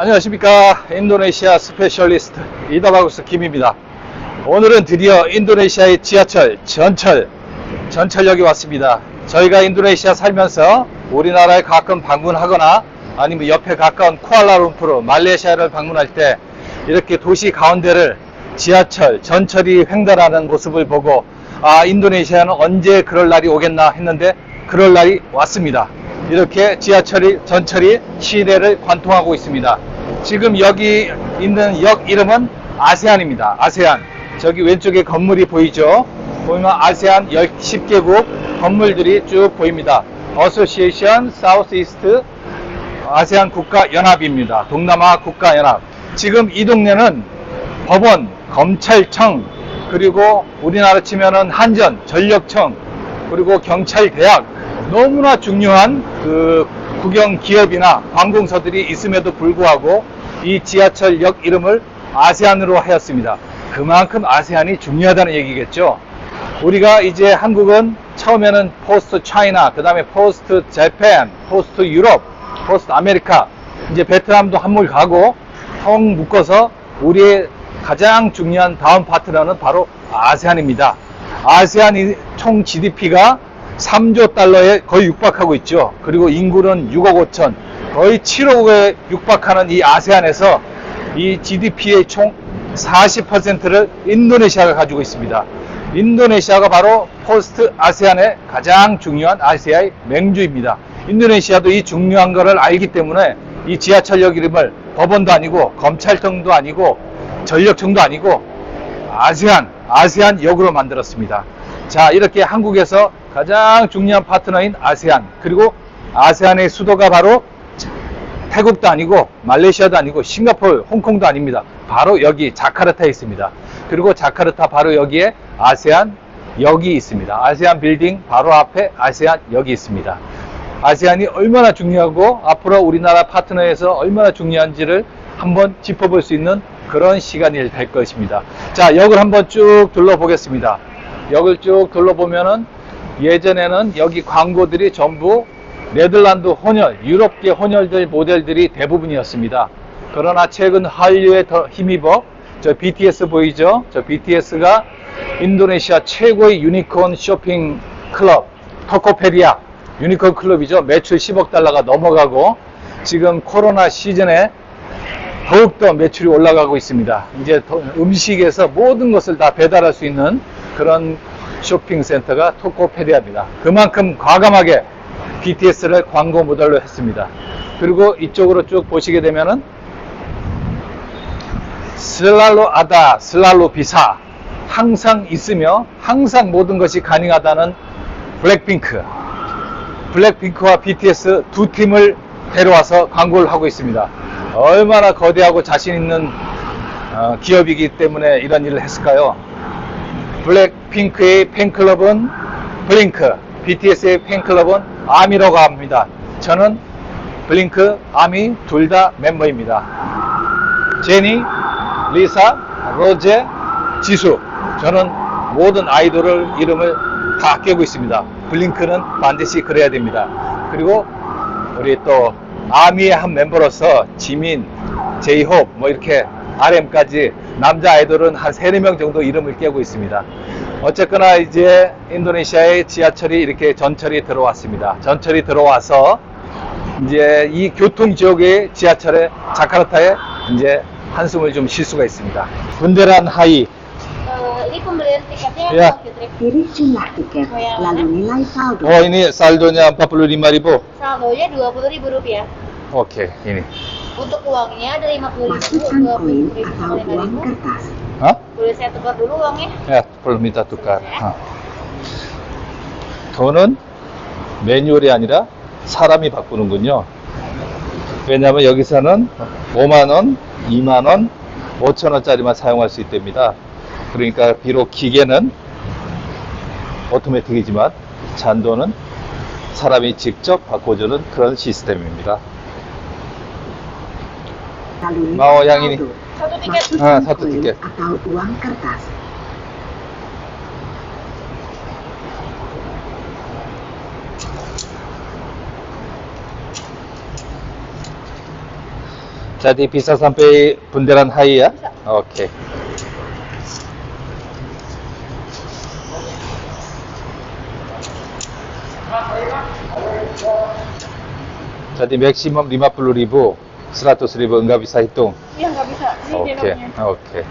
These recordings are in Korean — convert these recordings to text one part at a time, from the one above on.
안녕하십니까. 인도네시아 스페셜리스트 이다바구스 김입니다. 오늘은 드디어 인도네시아의 지하철 전철 전철역에 왔습니다. 저희가 인도네시아 살면서 우리나라에 가끔 방문하거나 아니면 옆에 가까운 쿠알라룸푸르 말레이시아를 방문할 때 이렇게 도시 가운데를 지하철 전철이 횡단하는 모습을 보고 아 인도네시아는 언제 그럴 날이 오겠나 했는데 그럴 날이 왔습니다. 이렇게 지하철이 전철이 시대를 관통하고 있습니다. 지금 여기 있는 역 이름은 아세안입니다. 아세안. 저기 왼쪽에 건물이 보이죠? 보이면 아세안 10개국 건물들이 쭉 보입니다. 어소시에이션 사우스이스트 아세안 국가 연합입니다. 동남아 국가 연합. 지금 이 동네는 법원, 검찰청, 그리고 우리나라 치면은 한전, 전력청, 그리고 경찰대학, 너무나 중요한 그 국영 기업이나 관공서들이 있음에도 불구하고 이 지하철역 이름을 아세안으로 하였습니다. 그만큼 아세안이 중요하다는 얘기겠죠. 우리가 이제 한국은 처음에는 포스트 차이나, 그 다음에 포스트 재팬, 포스트 유럽, 포스트 아메리카, 이제 베트남도 한물 가고 통 묶어서 우리의 가장 중요한 다음 파트너는 바로 아세안입니다. 아세안이 총 GDP가 3조 달러에 거의 육박하고 있죠. 그리고 인구는 6억 5천, 거의 7억에 육박하는 이 아세안에서 이 GDP의 총 40%를 인도네시아가 가지고 있습니다. 인도네시아가 바로 포스트 아세안의 가장 중요한 아시아의 맹주입니다. 인도네시아도 이 중요한 것을 알기 때문에 이 지하철역 이름을 법원도 아니고 검찰청도 아니고 전력청도 아니고 아세안, 아세안 역으로 만들었습니다. 자, 이렇게 한국에서 가장 중요한 파트너인 아세안, 그리고 아세안의 수도가 바로 태국도 아니고 말레이시아도 아니고 싱가포르, 홍콩도 아닙니다. 바로 여기 자카르타에 있습니다. 그리고 자카르타 바로 여기에 아세안 역이 있습니다. 아세안 빌딩 바로 앞에 아세안 역이 있습니다. 아세안이 얼마나 중요하고 앞으로 우리나라 파트너에서 얼마나 중요한지를 한번 짚어볼 수 있는 그런 시간이 될 것입니다. 자, 역을 한번 쭉 둘러보겠습니다. 역을 쭉 둘러보면은 예전에는 여기 광고들이 전부 네덜란드 혼혈, 유럽계 혼혈들 모델들이 대부분이었습니다. 그러나 최근 한류에 더 힘입어 저 BTS 보이죠? 저 BTS가 인도네시아 최고의 유니콘 쇼핑 클럽 토코페리아 유니콘 클럽이죠. 매출 10억 달러가 넘어가고 지금 코로나 시즌에 더욱더 매출이 올라가고 있습니다. 이제 더- 음식에서 모든 것을 다 배달할 수 있는 그런 쇼핑센터가 토코페리아입니다. 그만큼 과감하게 BTS를 광고 모델로 했습니다. 그리고 이쪽으로 쭉 보시게 되면은 슬랄로 아다, 슬랄로 비사 항상 있으며 항상 모든 것이 가능하다는 블랙핑크 블랙핑크와 BTS 두 팀을 데려와서 광고를 하고 있습니다. 얼마나 거대하고 자신 있는 어, 기업이기 때문에 이런 일을 했을까요? 블랙핑크의 팬클럽은 블링크, BTS의 팬클럽은 아미라고 합니다. 저는 블링크, 아미 둘 다 멤버입니다. 제니, 리사, 로제, 지수. 저는 모든 아이돌을 이름을 다 깨고 있습니다. 블링크는 반드시 그래야 됩니다. 그리고 우리 또 아미의 한 멤버로서 지민, 제이홉 뭐 이렇게 RM까지 남자 아이돌은 한 3, 4명 정도 이름을 깨고 있습니다. 어쨌거나 이제 인도네시아의 지하철이 이렇게 전철이 들어왔습니다. 전철이 들어와서 이제 이 교통 지역의 지하철에 자카르타에 이제 한숨을 좀 쉴 수가 있습니다. 분대란 하이 Eh, ini pembelian tiketnya Ya. apa, Fitri? Pilih jumlah tiket, Oh, ya. lalu nilai saldo. Oh ini saldonya 45.000 Saldonya dua puluh ribu rupiah. Oke ini Untuk uangnya ada lima puluh ribu, Masukkan dua puluh koin ribu, atau lima uang ribu. kertas. Hah? Boleh saya tukar dulu uangnya? 야, 별로 minta tukar. 어. 돈은 매뉴얼이 아니라 사람이 바꾸는군요. 왜냐하면 여기서는 5만원, 2만원, 5천원짜리만 사용할 수 있답니다. 그러니까 비록 기계는 오토매틱이지만 잔돈은 사람이 직접 바꿔주는 그런 시스템입니다. Lalu Mau yang ini? Satu tiket. Ah, satu tiket. atau uang kertas. Jadi bisa sampai bundaran HI ya? Oke. Jadi maksimum 100 ribu nggak bisa hitung? Iya nggak bisa. Oke. Oke. Okay.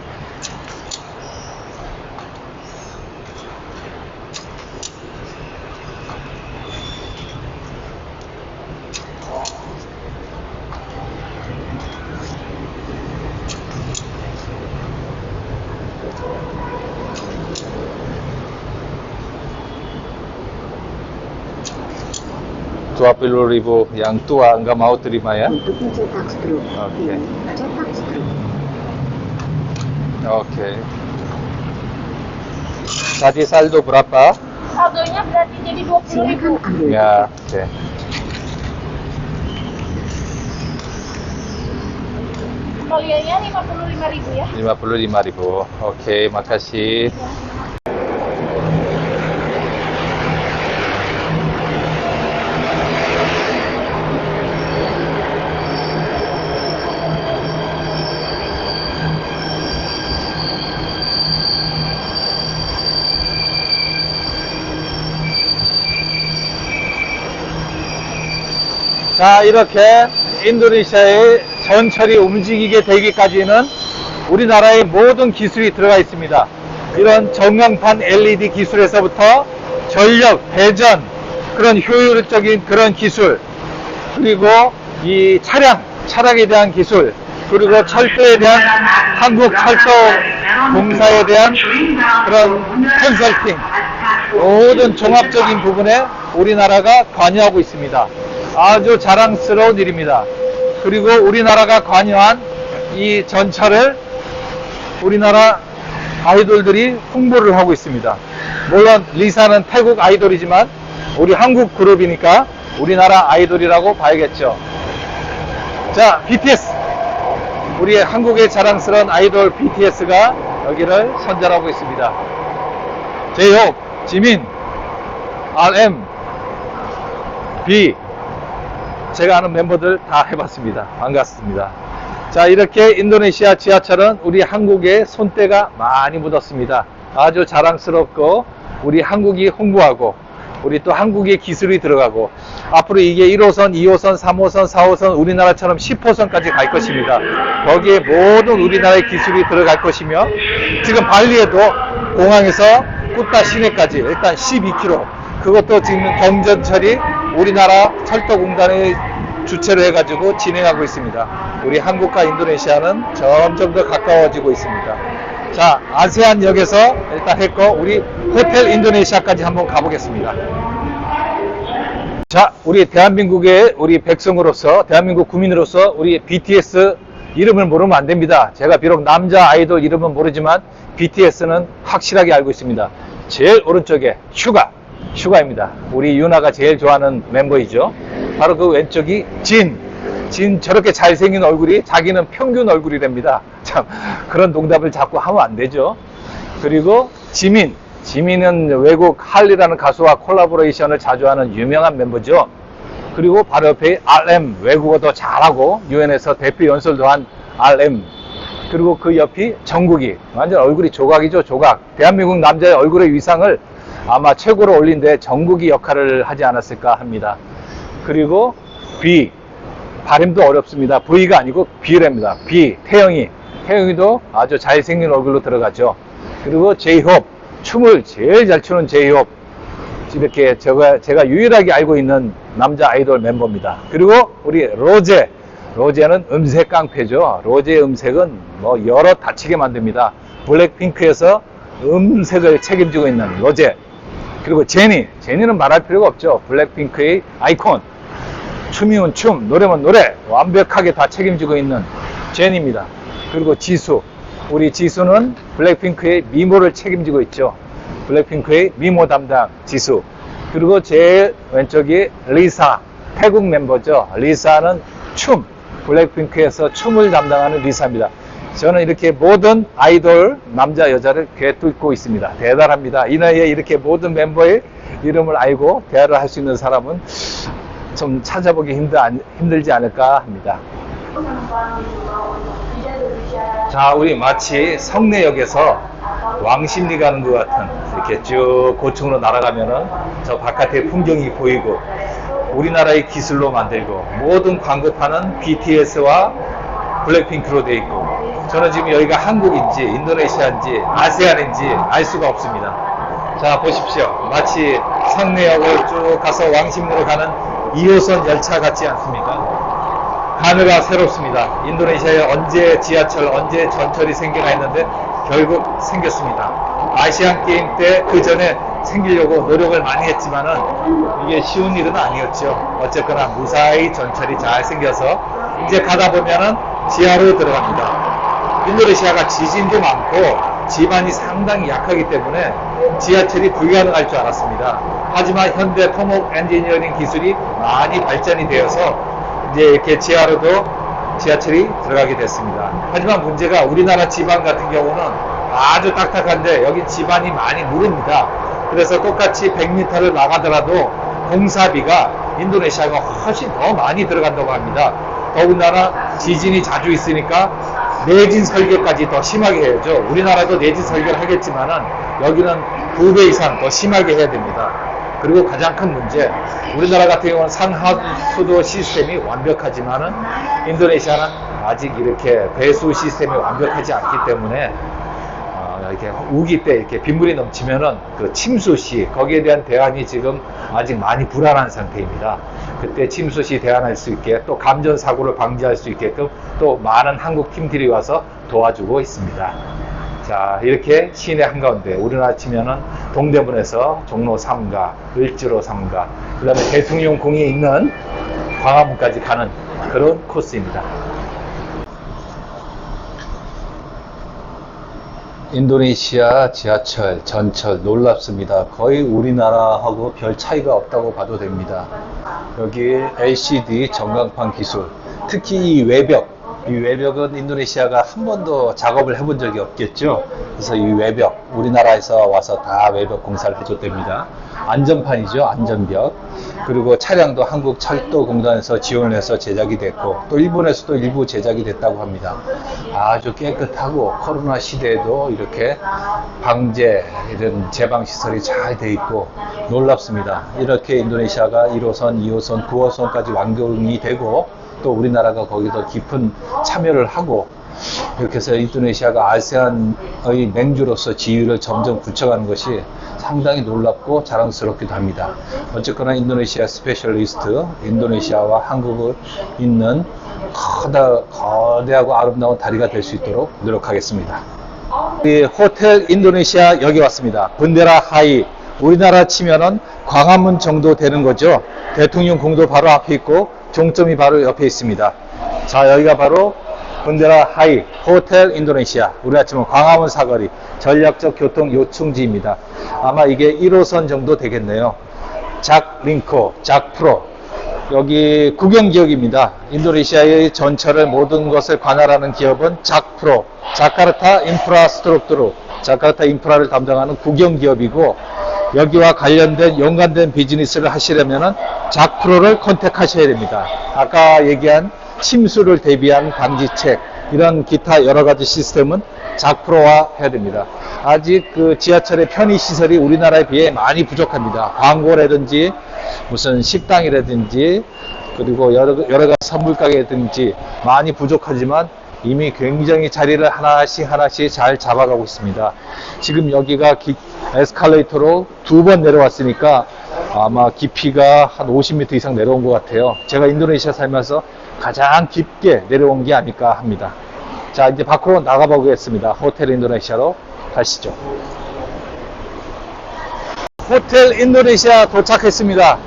20 ribu yang tua nggak mau terima ya oke okay. oke okay. tadi saldo berapa saldonya berarti jadi 20 ya, ribu ya oke okay. Kaliannya 55 ribu ya? 55 ribu, oke okay, makasih. Ya. 자, 이렇게 인도네시아의 전철이 움직이게 되기까지는 우리나라의 모든 기술이 들어가 있습니다. 이런 전광판 LED 기술에서부터 전력, 배전, 그런 효율적인 그런 기술, 그리고 이 차량, 차량에 대한 기술, 그리고 철도에 대한 한국 철도 공사에 대한 그런 컨설팅, 모든 종합적인 부분에 우리나라가 관여하고 있습니다. 아주 자랑스러운 일입니다. 그리고 우리나라가 관여한 이 전철을 우리나라 아이돌들이 홍보를 하고 있습니다. 물론 리사는 태국 아이돌이지만 우리 한국 그룹이니까 우리나라 아이돌이라고 봐야겠죠. 자, BTS. 우리 한국의 자랑스러운 아이돌 BTS가 여기를 선전하고 있습니다. 제이홉, 지민, RM, B, 제가 아는 멤버들 다 해봤습니다. 반갑습니다. 자, 이렇게 인도네시아 지하철은 우리 한국의 손때가 많이 묻었습니다. 아주 자랑스럽고 우리 한국이 홍보하고 우리 또 한국의 기술이 들어가고 앞으로 이게 1호선, 2호선, 3호선, 4호선 우리나라처럼 10호선까지 갈 것입니다. 거기에 모든 우리나라의 기술이 들어갈 것이며 지금 발리에도 공항에서 꾸따 시내까지 일단 12km 그것도 지금 경전철이 우리나라 철도공단의 주체로 해가지고 진행하고 있습니다. 우리 한국과 인도네시아는 점점 더 가까워지고 있습니다. 자, 아세안 역에서 일단 했고, 우리 호텔 인도네시아까지 한번 가보겠습니다. 자, 우리 대한민국의 우리 백성으로서, 대한민국 국민으로서 우리 BTS 이름을 모르면 안 됩니다. 제가 비록 남자 아이돌 이름은 모르지만 BTS는 확실하게 알고 있습니다. 제일 오른쪽에 슈가, 슈가입니다. 우리 유나가 제일 좋아하는 멤버이죠. 바로 그 왼쪽이 진. 진 저렇게 잘생긴 얼굴이 자기는 평균 얼굴이랍니다. 참 그런 농담을 자꾸 하면 안 되죠. 그리고 지민. 지민은 외국 할리라는 가수와 콜라보레이션을 자주 하는 유명한 멤버죠. 그리고 바로 옆에 RM 외국어도 잘하고 유엔에서 대표 연설도 한 RM 그리고 그 옆이 정국이 완전 얼굴이 조각이죠 조각 대한민국 남자의 얼굴의 위상을 아마 최고로 올린 데 정국이 역할을 하지 않았을까 합니다 그리고 B 발음도 어렵습니다 V가 아니고 B랍니다 B 태영이 태영이도 아주 잘생긴 얼굴로 들어가죠 그리고 제이홉 춤을 제일 잘 추는 제이홉 이렇게 제가, 제가 유일하게 알고 있는 남자 아이돌 멤버입니다. 그리고 우리 로제. 로제는 음색 깡패죠. 로제의 음색은 뭐 여러 다치게 만듭니다. 블랙핑크에서 음색을 책임지고 있는 로제. 그리고 제니. 제니는 말할 필요가 없죠. 블랙핑크의 아이콘. 춤이면 춤, 노래면 노래. 완벽하게 다 책임지고 있는 제니입니다. 그리고 지수. 우리 지수는 블랙핑크의 미모를 책임지고 있죠. 블랙핑크의 미모 담당 지수 그리고 제 왼쪽이 리사 태국 멤버죠 리사는 춤 블랙핑크에서 춤을 담당하는 리사입니다 저는 이렇게 모든 아이돌 남자 여자를 꿰뚫고 있습니다. 대단합니다. 이 나이에 이렇게 모든 멤버의 이름을 알고 대화를 할 수 있는 사람은 좀 찾아보기 힘들, 힘들지 않을까 합니다. 자, 우리 마치 성내역에서 왕십리 가는 것 같은 이렇게 쭉 고층으로 날아가면은 저 바깥에 풍경이 보이고 우리나라의 기술로 만들고 모든 광고판은 BTS와 블랙핑크로 돼 있고 저는 지금 여기가 한국인지 인도네시아인지 아세안인지 알 수가 없습니다. 자 보십시오. 마치 성내역을 쭉 가서 왕십리로 가는 2호선 열차 같지 않습니까? 하늘가 새롭습니다. 인도네시아에 언제 지하철, 언제 전철이 생기나 했는데 결국 생겼습니다. 아시안 게임 때 그 전에 생기려고 노력을 많이 했지만은 이게 쉬운 일은 아니었죠. 어쨌거나 무사히 전철이 잘 생겨서 이제 가다 보면은 지하로 들어갑니다. 인도네시아가 지진도 많고 지반이 상당히 약하기 때문에 지하철이 불가능할 줄 알았습니다. 하지만 현대 토목 엔지니어링 기술이 많이 발전이 되어서 이제 이렇게 지하로도 지하철이 들어가게 됐습니다. 하지만 문제가 우리나라 지방 같은 경우는 아주 딱딱한데 여기 지반이 많이 무릅니다. 그래서 똑같이 100m를 나가더라도 공사비가 인도네시아가 훨씬 더 많이 들어간다고 합니다. 더군다나 지진이 자주 있으니까 내진 설계까지 더 심하게 해야죠. 우리나라도 내진 설계를 하겠지만은 여기는 두 배 이상 더 심하게 해야 됩니다. 그리고 가장 큰 문제, 우리나라 같은 경우는 상하수도 시스템이 완벽하지만은 인도네시아는 아직 이렇게 배수 시스템이 완벽하지 않기 때문에 어, 이렇게 우기 때 이렇게 빗물이 넘치면은 그 침수 시 거기에 대한 대안이 지금 아직 많이 불안한 상태입니다. 그때 침수 시 대안할 수 있게 또 감전 사고를 방지할 수 있게끔 또 많은 한국 팀들이 와서 도와주고 있습니다. 자 이렇게 시내 한가운데 우리나라 치면은 동대문에서 종로 3가, 을지로 3가, 그 다음에 대통령 궁이 있는 광화문까지 가는 그런 코스입니다. 인도네시아 지하철, 전철 놀랍습니다. 거의 우리나라하고 별 차이가 없다고 봐도 됩니다. 여기 LCD 전광판 기술, 특히 이 외벽, 이 외벽은 인도네시아가 한 번도 작업을 해본 적이 없겠죠. 그래서 이 외벽, 우리나라에서 와서 다 외벽 공사를 해줬답니다. 안전판이죠, 안전벽. 그리고 차량도 한국 철도공단에서 지원을 해서 제작이 됐고, 또 일본에서도 일부 제작이 됐다고 합니다. 아주 깨끗하고 코로나 시대에도 이렇게 방제, 이런 제방시설이 잘 돼 있고 놀랍습니다. 이렇게 인도네시아가 1호선, 2호선, 9호선까지 완공이 되고, 또 우리나라가 거기서 깊은 참여를 하고 이렇게 해서 인도네시아가 아세안의 맹주로서 지위를 점점 굳혀가는 것이 상당히 놀랍고 자랑스럽기도 합니다. 어쨌거나 인도네시아 스페셜리스트, 인도네시아와 한국을 잇는 커다, 거대하고 아름다운 다리가 될 수 있도록 노력하겠습니다. 이 호텔 인도네시아 여기 왔습니다. 분데라 하이. 우리나라 치면은 광화문 정도 되는 거죠. 대통령 공도 바로 앞에 있고 종점이 바로 옆에 있습니다. 자, 여기가 바로 분데라 하이 호텔 인도네시아. 우리나라 치면 광화문 사거리 전략적 교통 요충지입니다. 아마 이게 1호선 정도 되겠네요. 작 링코, 작 프로. 여기 국영 기업입니다. 인도네시아의 전철을 모든 것을 관할하는 기업은 작프로, 자카르타 인프라스트럭트로, 자카르타 인프라를 담당하는 국영 기업이고 여기와 관련된 연관된 비즈니스를 하시려면은 작프로를 컨택하셔야 됩니다. 아까 얘기한 침수를 대비한 방지책 이런 기타 여러 가지 시스템은 작프로화 해야 됩니다. 아직 그 지하철의 편의 시설이 우리나라에 비해 많이 부족합니다. 광고라든지 무슨 식당이라든지 그리고 여러, 여러 가지 선물 가게든지 많이 부족하지만 이미 굉장히 자리를 하나씩 하나씩 잘 잡아가고 있습니다. 지금 여기가 기- 에스컬레이터로 두 번 내려왔으니까 아마 깊이가 한 50m 이상 내려온 것 같아요. 제가 인도네시아 살면서 가장 깊게 내려온 게 아닐까 합니다. 자, 이제 밖으로 나가보겠습니다. 호텔 인도네시아로 가시죠. 호텔 인도네시아 도착했습니다.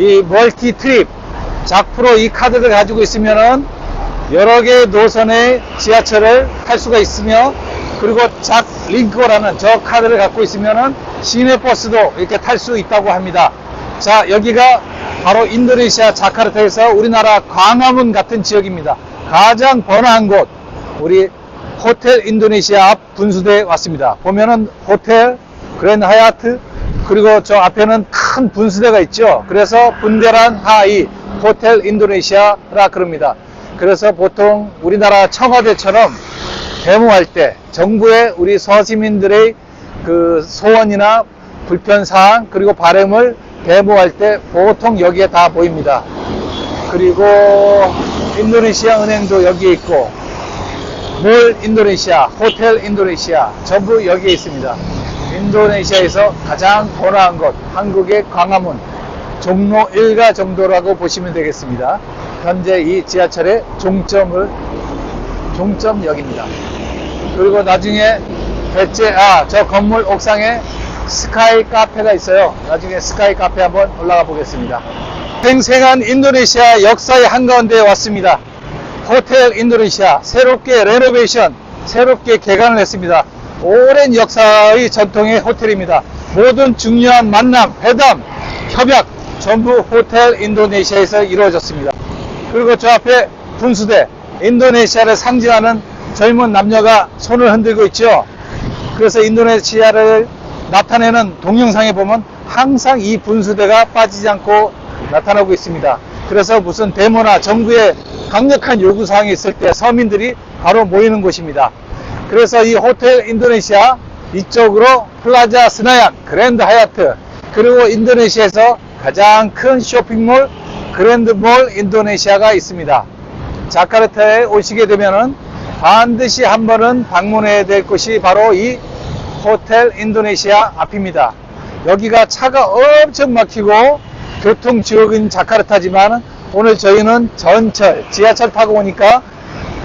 이 멀티 트립 작프로 이 카드를 가지고 있으면은 여러 개의 노선의 지하철을 탈 수가 있으며 그리고 작 링크라는 저 카드를 갖고 있으면은 시내 버스도 이렇게 탈 수 있다고 합니다. 자, 여기가 바로 인도네시아 자카르타에서 우리나라 광화문 같은 지역입니다. 가장 번화한 곳, 우리 호텔 인도네시아 앞 분수대에 왔습니다. 보면은 호텔, 그랜드 하얏트, 그리고 저 앞에는 큰 분수대가 있죠. 그래서 분대란 하이, 호텔 인도네시아라 그럽니다. 그래서 보통 우리나라 청와대처럼 데모할 때 정부에 우리 서시민들의 그 소원이나 불편사항 그리고 바램을 데모할 때 보통 여기에 다 보입니다. 그리고 인도네시아 은행도 여기에 있고 몰 인도네시아, 호텔 인도네시아 전부 여기에 있습니다. 인도네시아에서 가장 번화한 곳, 한국의 광화문, 종로 1가 정도라고 보시면 되겠습니다. 현재 이 지하철의 종점을, 종점역입니다. 그리고 나중에 대체, 아, 저 건물 옥상에 스카이 카페가 있어요. 나중에 스카이 카페 한번 올라가 보겠습니다. 생생한 인도네시아 역사의 한가운데에 왔습니다. 호텔 인도네시아 새롭게 레노베이션, 새롭게 개관을 했습니다. 오랜 역사의 전통의 호텔입니다. 모든 중요한 만남, 회담, 협약 전부 호텔 인도네시아에서 이루어졌습니다. 그리고 저 앞에 분수대, 인도네시아를 상징하는 젊은 남녀가 손을 흔들고 있죠. 그래서 인도네시아를 나타내는 동영상에 보면 항상 이 분수대가 빠지지 않고 나타나고 있습니다. 그래서 무슨 데모나 정부의 강력한 요구사항이 있을 때 서민들이 바로 모이는 곳입니다. 그래서 이 호텔 인도네시아 이쪽으로 플라자 스나얀 그랜드 하얏트 그리고 인도네시아에서 가장 큰 쇼핑몰 그랜드몰 인도네시아가 있습니다. 자카르타에 오시게 되면은 반드시 한 번은 방문해야 될 곳이 바로 이 호텔 인도네시아 앞입니다. 여기가 차가 엄청 막히고 교통 지역인 자카르타지만 오늘 저희는 전철, 지하철 타고 오니까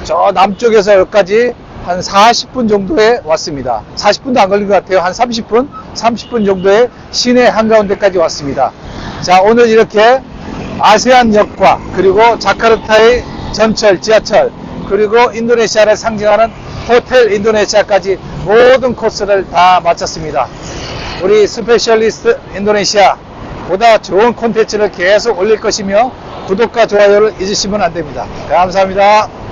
저 남쪽에서 여기까지 한 40분 정도에 왔습니다. 40분도 안 걸린 것 같아요. 한 30분, 30분 정도의 시내 한가운데까지 왔습니다. 자, 오늘 이렇게 아세안역과 그리고 자카르타의 전철, 지하철, 그리고 인도네시아를 상징하는 호텔 인도네시아까지 모든 코스를 다 마쳤습니다. 우리 스페셜리스트 인도네시아 보다 좋은 콘텐츠를 계속 올릴 것이며 구독과 좋아요를 잊으시면 안 됩니다. 감사합니다.